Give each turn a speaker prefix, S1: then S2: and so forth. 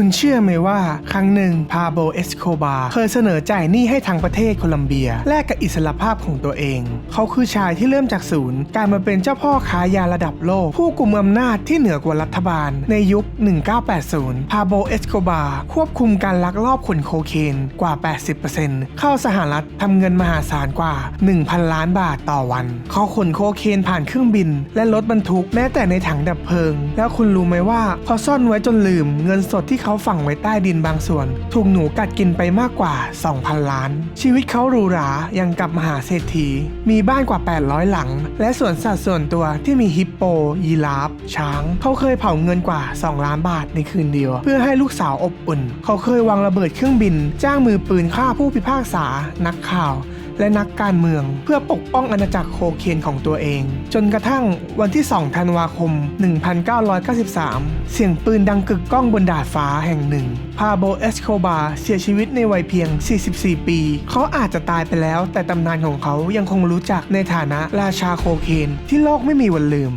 S1: คุณเชื่อไหมว่าครั้งหนึ่งพาโบเอสโคบาเคยเสนอจ่ายหนี้ให้ทางประเทศโคลัมเบีย แลกกับอิสรภาพของตัวเอง เขาคือชายที่เริ่มจากศูนย์กลายมาเป็นเจ้าพ่อค้ายาระดับโลก ผู้กลุ่มอำนาจที่เหนือกว่ารัฐบาล ในยุค 1980 พาโบเอสโคบาควบคุมการลักลอบขนโคเคนกว่า 80%เข้าสหรัฐทำเงินมหาศาลกว่า 1,000 ล้านบาทต่อวัน เขาขนโคเคนผ่านเครื่องบิน และรถบรรทุกแม้แต่ในถังดับเพลิง แล้วคุณรู้ไหมว่าเขาซ่อนไว้จนลืมเงินสดที่เขาฝังไว้ใต้ดินบางส่วน ถูกหนูกัดกินไปมากกว่า 2,000 ล้าน ชีวิตเขาหรูหรายังกับมหาเศรษฐี มีบ้านกว่า 800 หลัง และสวนสัตว์ส่วนตัวที่มีฮิปโป ยีราฟ ช้าง เขาเคยเผาเงินกว่า 2 ล้านบาทในคืนเดียว เพื่อให้ลูกสาวอบอุ่น เขาเคยวางระเบิดเครื่องบิน จ้างมือปืนฆ่าผู้พิพากษา นักข่าว และนักการเมือง เพื่อปกป้องอาณาจักรโคเคนของตัวเอง จนกระทั่งวันที่ 2 ธันวาคม 1993 เสียงปืนดังกึกก้องบนดาดฟ้าแห่งหนึ่ง พาโบเอสโคบาเสียชีวิตในวัยเพียง 44 ปี เขาอาจจะตายไปแล้ว แต่ตำนานของเขายังคงรู้จักในฐานะราชาโคเคนที่โลกไม่มีวันลืม